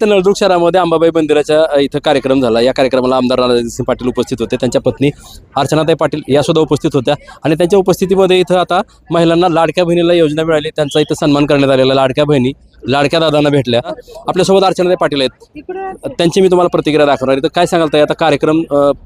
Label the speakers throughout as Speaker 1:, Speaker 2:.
Speaker 1: तर नळदुर्ग शहरामध्ये अंबाबाई मंदिराच्या इथं कार्यक्रम झाला. या कार्यक्रमाला आमदार राधासिंह पाटील उपस्थित होते. त्यांच्या पत्नी अर्चनाताई पाटील या सुद्धा उपस्थित होत्या. आणि त्यांच्या उपस्थितीमध्ये इथं आता महिलांना लाडक्या बहिणीला योजना मिळाली. त्यांचा इथं सन्मान करण्यात आलेला लाडक्या बहिणी लाडक्या दादांना भेटल्या. आपल्यासोबत अर्चनाताई पाटील आहेत. त्यांची मी तुम्हाला प्रतिक्रिया दाखवणार इथं तर काय सांगाल ताई? आता कार्यक्रम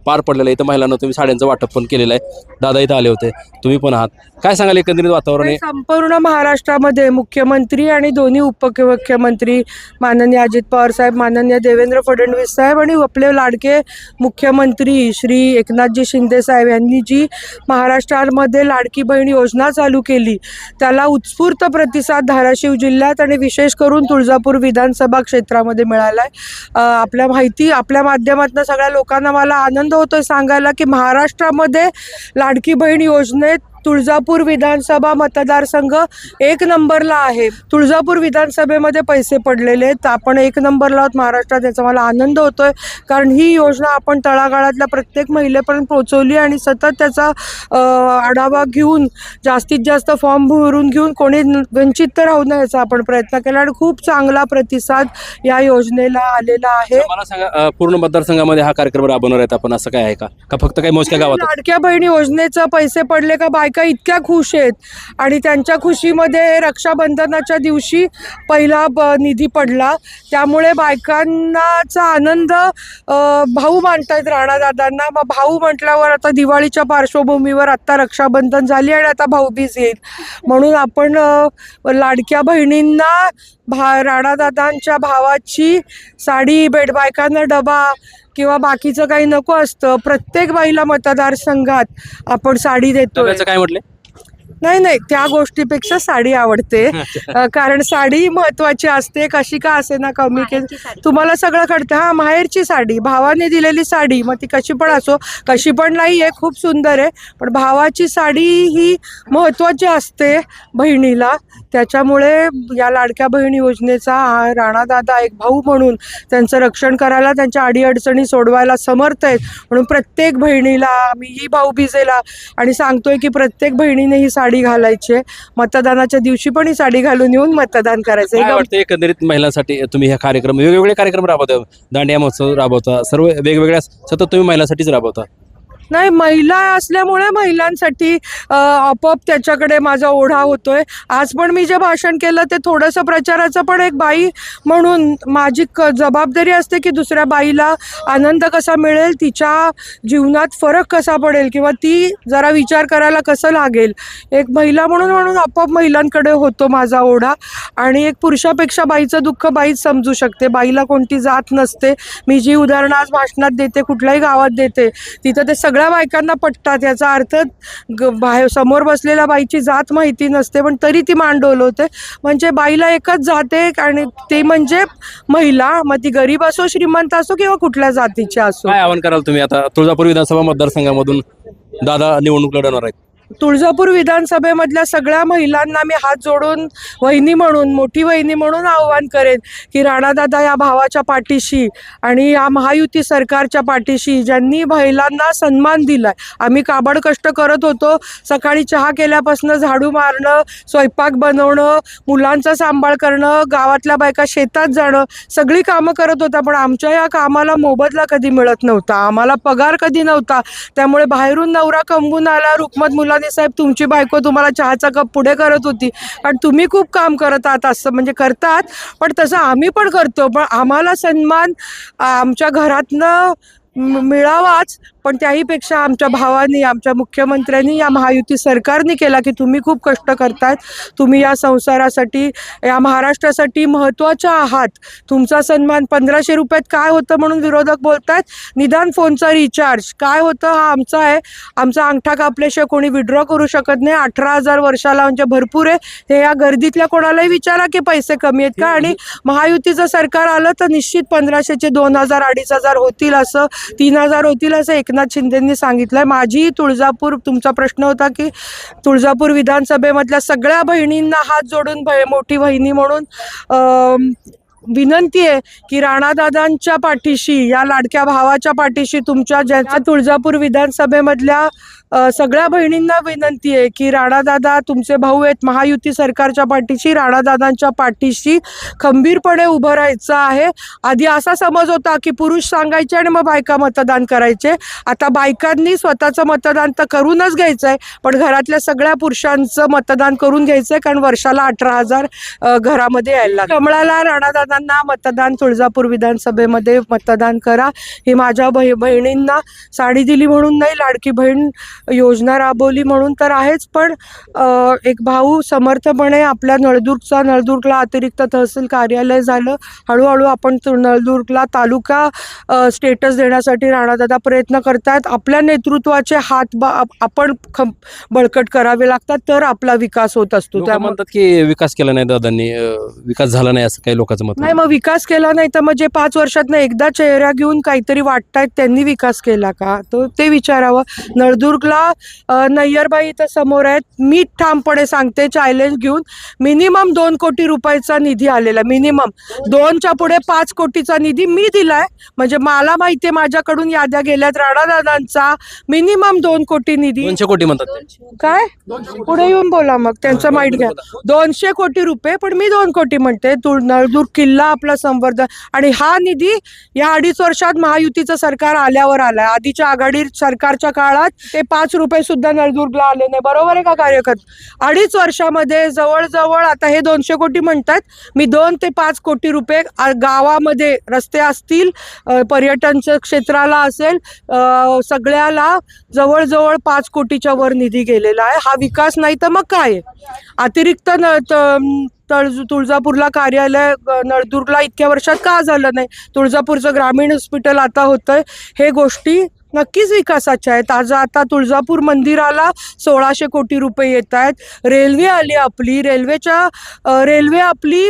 Speaker 1: पार पडलेला आहे. इथं महिलांना तुम्ही साड्यांचं वाटप पण केलेलं आहे. दादा इथं आले होते. तुम्ही पण आहात. काय सांगाल एकंदरीत वातावरण आहे?
Speaker 2: संपूर्ण महाराष्ट्रामध्ये मुख्यमंत्री आणि दोन्ही उपमुख्यमंत्री माननीय अजित पवारसाहेब माननीय देवेंद्र फडणवीस साहेब आणि आपले लाडके मुख्यमंत्री श्री एकनाथजी शिंदे साहेब यांनी जी महाराष्ट्रामध्ये लाडकी बहीण योजना चालू केली त्याला उत्स्फूर्त प्रतिसाद धाराशिव जिल्ह्यात आणि विशेष करून तुळजापूर विधानसभा क्षेत्रामध्ये मिळाला आहे. आपल्या माहिती आपल्या माध्यमातून सगळ्या लोकांना मला आनंद होतोय सांगायला की महाराष्ट्रामध्ये लाडकी बहीण योजनेत तुळजापूर विधानसभा मतदारसंघ एक नंबरला आहे. तुळजापूर विधानसभेमध्ये पैसे पडलेले आहेत. आपण एक नंबरला आहोत महाराष्ट्रात. याचा मला आनंद होतोय. कारण ही योजना आपण तळागाळातल्या प्रत्येक महिलेपर्यंत पोहोचवली आणि सतत त्याचा आढावा घेऊन जास्तीत जास्त फॉर्म भरून घेऊन कोणी वंचित तर राहू नये याचा आपण प्रयत्न केला आणि खूप चांगला प्रतिसाद या योजनेला आलेला आहे.
Speaker 1: मला सांगा अ, पूर्ण मतदारसंघामध्ये हा कार्यक्रम राबवणार आहेत आपण असं काय आहे का? का फक्त काही मोजक्या गावात?
Speaker 2: लाडक्या बहिणी योजनेचं पैसे पडले का बायका इतक्या खुश आहेत. आणि त्यांच्या खुशीमध्ये रक्षाबंधनाच्या दिवशी पहिला ब निधी पडला. त्यामुळे बायकांनाचा आनंद भाऊ भाऊ मानतायत राणादादांना. मग भाऊ म्हटल्यावर आता दिवाळीच्या पार्श्वभूमीवर आत्ता रक्षाबंधन झाली आणि आता भाऊबीज येईल. म्हणून आपण लाडक्या बहिणींना भा राणादादांच्या भावाची साडी बेडबायकांना डबा किंवा बाकीचं काही नको असतं प्रत्येक बाईला मतदारसंघात आपण साडी देतो
Speaker 1: काय म्हटले?
Speaker 2: नाही नाही त्या गोष्टीपेक्षा साडी आवडते. अ, कारण साडी महत्वाची असते कशी का असे ना कमी के तुम्हाला सगळं कळतं. हा माहेरची साडी भावाने दिलेली साडी मग ती कशी पण असो कशी पण नाही आहे खूप सुंदर आहे पण भावाची साडी ही महत्वाची असते बहिणीला. त्याच्यामुळे या लाडक्या बहीण योजनेचा हा राणादादा एक भाऊ म्हणून त्यांचं रक्षण करायला त्यांच्या अडीअडचणी सोडवायला समर्थ आहेत. म्हणून प्रत्येक बहिणीला आम्ही ही भाऊबीजेला आणि सांगतोय की प्रत्येक बहिणीने ही साडी घालायची आहे. मतदानाच्या दिवशी पण ही साडी घालून येऊन मतदान करायचं
Speaker 1: काय
Speaker 2: हे
Speaker 1: वाटतं एकंदरीत महिलांसाठी तुम्ही ह्या कार्यक्रम वेगवेगळे कार्यक्रम राबवता दांडिया महोत्सव राबवता सर्व वेगवेगळ्या सतत तुम्ही महिलांसाठीच राबवता?
Speaker 2: नाही महिला असल्यामुळे महिलांसाठी आपोआप त्याच्याकडे माझा ओढा होतोय. आज पण मी जे भाषण केलं ते थोडंसं प्रचाराचं पण एक बाई म्हणून माझी क जबाबदारी असते की दुसऱ्या बाईला आनंद कसा मिळेल तिच्या जीवनात फरक कसा पडेल किंवा ती जरा विचार करायला कसं लागेल. एक महिला म्हणून म्हणून आपोआप महिलांकडे होतो माझा ओढा. आणि एक पुरुषापेक्षा बाईचं दुःख बाईच समजू शकते. बाईला कोणती जात नसते. मी जी उदाहरणं आज भाषणात देते कुठल्याही गावात देते तिथं ते सगळं सगळ्या बायकांना पटतात याचा अर्थ बाहेर समोर बसलेल्या बाईची जात माहिती नसते पण तरी ती मान डोलवते म्हणजे बाईला एकच जाते आणि ते म्हणजे महिला मग ती गरीब असो श्रीमंत असो किंवा कुठल्या जातीची असो.
Speaker 1: काय आवाहन कराल तुम्ही? आता तुळजापूर विधानसभा मतदारसंघामधून दादा निवडणूक लढवणार आहेत.
Speaker 2: तुळजापूर विधानसभेमधल्या सगळ्या महिलांना मी हात जोडून वहिनी म्हणून मोठी वहिनी म्हणून आव्हान करेन की राणादादा या भावाच्या पाठीशी आणि या महायुती सरकारच्या पाठीशी ज्यांनी महिलांना सन्मान दिलाय. आम्ही काबड कष्ट करत होतो. सकाळी चहा केल्यापासून झाडू मारणं स्वयंपाक बनवणं मुलांचा सांभाळ करणं गावातल्या बायका शेतात जाणं सगळी कामं करत होता. पण आमच्या या कामाला मोबदला कधी मिळत नव्हता. आम्हाला पगार कधी नव्हता. त्यामुळे बाहेरून नवरा कमवून आला रुक्मत राणे साहेब तुमची बायको तुम्हाला चहाचा कप पुढे करत होती. कारण तुम्ही खूप काम करत आहात असं म्हणजे करतात. पण तसं आम्ही पण करतो. पण आम्हाला सन्मान आमच्या घरातनं मिळावाच. पण त्याहीपेक्षा आमच्या भावानी आमच्या मुख्यमंत्र्यांनी या महायुती सरकारने केला की तुम्ही खूप कष्ट करतायत तुम्ही या संसारासाठी या महाराष्ट्रासाठी महत्त्वाच्या आहात. तुमचा सन्मान पंधराशे रुपयात काय होतं म्हणून विरोधक बोलतात निदान फोनचा रिचार्ज काय होतं हा आमचा आहे. आमचा अंगठा कापल्याशिवाय कोणी विड्रॉ करू शकत नाही. अठरा हजार वर्षाला म्हणजे भरपूर आहे. हे या गर्दीतल्या कोणालाही विचारा की पैसे कमी आहेत का? आणि महायुतीचं सरकार आलं तर निश्चित पंधराशेचे दोन हजार अडीच हजार होतील असं तीन हजार होतील असं एकनाथ शिंदेंनी सांगितलंय माझी तुळजापूर तुमचा प्रश्न होता की तुळजापूर विधानसभेमधल्या सगळ्या बहिणींना हात जोडून भ मोठी बहिणी म्हणून विनंती आहे की राणादादांच्या पाठीशी या लाडक्या भावाच्या पाठीशी तुमच्या ज्या तुळजापूर विधानसभेमधल्या सगळ्या बहिणींना विनंती आहे की राणादादा तुमचे भाऊ आहेत महायुती सरकारच्या पाठीशी राणादादांच्या पाठीशी खंबीरपणे उभं राहायचं आहे. आधी असा समज होता की पुरुष सांगायचे आणि मग बायका मतदान करायचे. आता बायकांनी स्वतःचं मतदान तर करूनच घ्यायचं आहे पण घरातल्या सगळ्या पुरुषांचं मतदान करून घ्यायचं आहे कारण वर्षाला अठरा हजार घरामध्ये यायला कमळाला राणादादांना मतदान तुळजापूर विधानसभेमध्ये मतदान करा. ही माझ्या बहि बहिणींना साडी दिली म्हणून नाही लाडकी बहीण योजना राबवली म्हणून तर आहेच पण एक भाऊ समर्थपणे आपल्या नळदुर्गचा नळदुर्गला अतिरिक्त तहसील कार्यालय झालं. हळूहळू आपण नळदुर्गला तालुका स्टेटस देण्यासाठी राणादादा प्रयत्न करतायत. आपल्या नेतृत्वाचे हात आपण बळकट करावे लागतात तर आपला विकास होत असतो. त्यामुळे
Speaker 1: म्हणतात की विकास केला नाही दादांनी विकास झाला नाही असं काही लोकांचं मत
Speaker 2: नाही मग विकास केला नाही तर मग जे पाच वर्षात एकदा चेहरा घेऊन काहीतरी वाटतायत त्यांनी विकास केला का? तो ते विचारावं. नळदुर्गला अ, नय्यरबाई इथं समोर आहेत. मी ठामपणे सांगते चॅलेंज घेऊन. मिनिमम दोन कोटी रुपयाचा निधी आलेला मिनिमम दोनच्या पुढे पाच कोटीचा निधी मी दिलाय. म्हणजे मला माहितीये माझ्याकडून याद्या गेल्यात राणादादांचा. मिनिमम दोन कोटी निधी.
Speaker 1: दोनशे कोटी म्हणतात ते.
Speaker 2: काय? पुढे येऊन बोला मग. त्यांचं माहिती घ्या. दोनशे कोटी रुपये पण मी दोन कोटी म्हणते. तुळ नळदुर्ग किल्ला आपला संवर्धन. आणि हा निधी या अडीच वर्षात महायुतीचं सरकार आल्यावर आलाय. आधीच्या आघाडी सरकारच्या काळात ते पाच रुपये सुद्धा नळदुर्गला आले नाही. बरोबर आहे का कार्यकर्ते? अडीच वर्षामध्ये जवळजवळ आता हे दोनशे कोटी म्हणतात मी दोन ते पाच कोटी रुपये गावामध्ये रस्ते असतील अ, पर्यटनच्या क्षेत्राला असेल सगळ्याला जवळजवळ पाच कोटीच्या वर निधी गेलेला आहे. हा विकास नाही तर मग काय आहे? अतिरिक्त न त- तळ तुळजापूरला कार्यालय नळदुर्गला इतक्या वर्षात का झालं नाही? तुळजापूरचं ग्रामीण हॉस्पिटल आता होतंय. हे गोष्टी नक्कीच विकासाच्या आहेत. आज आता तुळजापूर मंदिराला सोळाशे कोटी रुपये येत आहेत. रेल्वे आली आपली. रेल्वेच्या रेल्वे आपली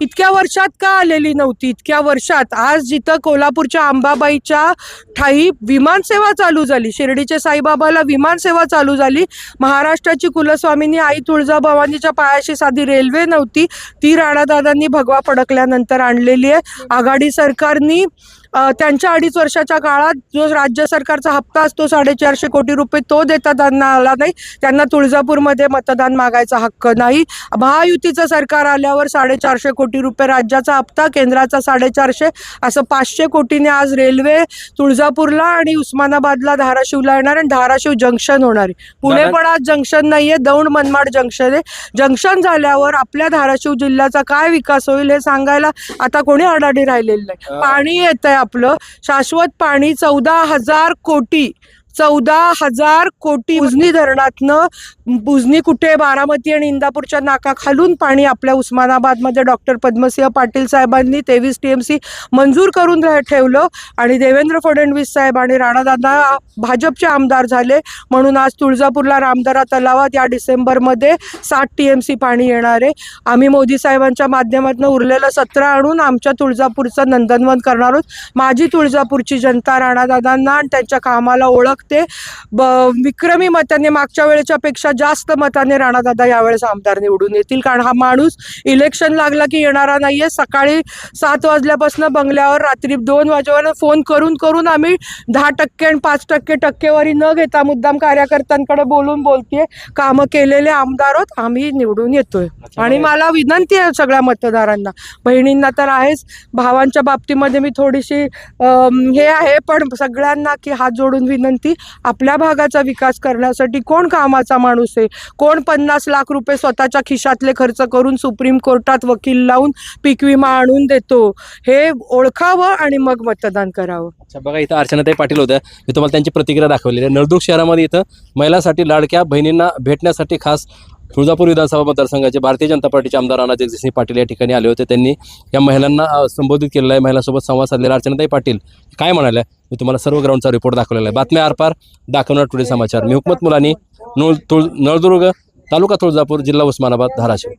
Speaker 2: इतक्या वर्षात का आलेली नव्हती? इतक्या वर्षात. आज जिथं कोल्हापूरच्या अंबाबाईच्या ठाई विमानसेवा चालू झाली शिर्डीच्या साईबाबाला विमानसेवा चालू झाली महाराष्ट्राची कुलस्वामींनी आई तुळजाभवानीच्या पायाशी साधी रेल्वे नव्हती ती राणादादांनी भगवा फडकल्यानंतर आणलेली आहे. आघाडी सरकारनी त्यांच्या अडीच वर्षाच्या काळात जो राज्य सरकारचा हप्ता असतो साडेचारशे कोटी रुपये तो देता त्यांना आला नाही. त्यांना तुळजापूरमध्ये मतदान मागायचा हक्क नाही. महायुतीचं सरकार आल्यावर साडेचारशे कोटी रुपये राज्याचा हप्ता केंद्राचा साडेचारशे असं पाचशे कोटीने आज रेल्वे तुळजापूरला आणि उस्मानाबादला धाराशिवला येणार आणि धाराशिव जंक्शन होणार आहे. पुणे पण आज जंक्शन नाहीये दौंड मनमाड जंक्शन आहे. जंक्शन झाल्यावर आपल्या धाराशिव जिल्ह्याचा काय विकास होईल हे सांगायला आता कोणी अडाडी राहिलेलं नाही. पाणी येत आहे आपलं शाश्वत पाणी चौदा हजार कोटी चौदा हजार कोटी उजनी धरणातनं उजनी कुठे बारामती आणि इंदापूरच्या नाकाखालून पाणी आपल्या उस्मानाबादमध्ये डॉक्टर पद्मसिंह पाटील साहेबांनी तेवीस टी एम सी मंजूर करून ठेवलं आणि देवेंद्र फडणवीस साहेब आणि राणादादा भाजपचे आमदार झाले. म्हणून आज तुळजापूरला रामदरा तलावात या डिसेंबरमध्ये साठ टी एम सी पाणी येणार आहे. आम्ही मोदी साहेबांच्या माध्यमातून उरलेलं सत्र आणून आमच्या तुळजापूरचं नंदनवन करणार आहोत. माझी तुळजापूरची जनता राणादादांना आणि त्यांच्या कामाला ओळख शकते. ब विक्रमी मताने मागच्या वेळेच्या पेक्षा जास्त मताने राणादादा यावेळेस आमदार निवडून येतील. कारण हा माणूस इलेक्शन लागला की येणारा नाहीये. सकाळी सात वाजल्यापासून बंगल्यावर रात्री दोन वाजेवर फोन करून करून आम्ही दहा टक्के आणि पाच टक्के टक्केवारी न घेता मुद्दाम कार्यकर्त्यांकडे बोलून बोलतीये. कामं केलेले आमदार आहोत आम्ही निवडून येतोय. आणि मला विनंती आहे सगळ्या मतदारांना. बहिणींना तर आहेच. भावांच्या बाबतीमध्ये मी थोडीशी हे आहे. पण सगळ्यांना की हात जोडून विनंती. आपल्या भागाचा विकास करण्यासाठी कोण कामाचा माणूस आहे? कोण पन्नास लाख रुपये स्वतःच्या खिशातले खर्च करून सुप्रीम कोर्टात वकील लावून पीक विमा आणून देतो? हे ओळखावं आणि मग मतदान करावं.
Speaker 1: अच्छा बघा इथं अर्चनाताई पाटील होत्या. मी तुम्हाला त्यांची प्रतिक्रिया दाखवलेली आहे. नळदुर्ग शहरामध्ये इथं महिलांसाठी लाडक्या बहिणींना भेटण्यासाठी खास तुळजापूर विधानसभा मतदारसंघाचे भारतीय जनता पार्टीचे आमदार राणा जगजितसिंह पाटील या ठिकाणी आले होते. त्यांनी या महिलांना संबोधित केलेलं आहे. महिलांसोबत संवाद साधलेला अर्चनाताई पाटील. काय म्हणाल्या मी तुम्हाला सर्व ग्राउंडचा रिपोर्ट दाखवलेला आहे. बातम्या आरपार दाखवणार टुडे समाचार. मी हुकमत मुलानी नळ तुळ नळदुर्ग तालुका तुळजापूर जिल्हा उस्मानाबाद धाराशिव.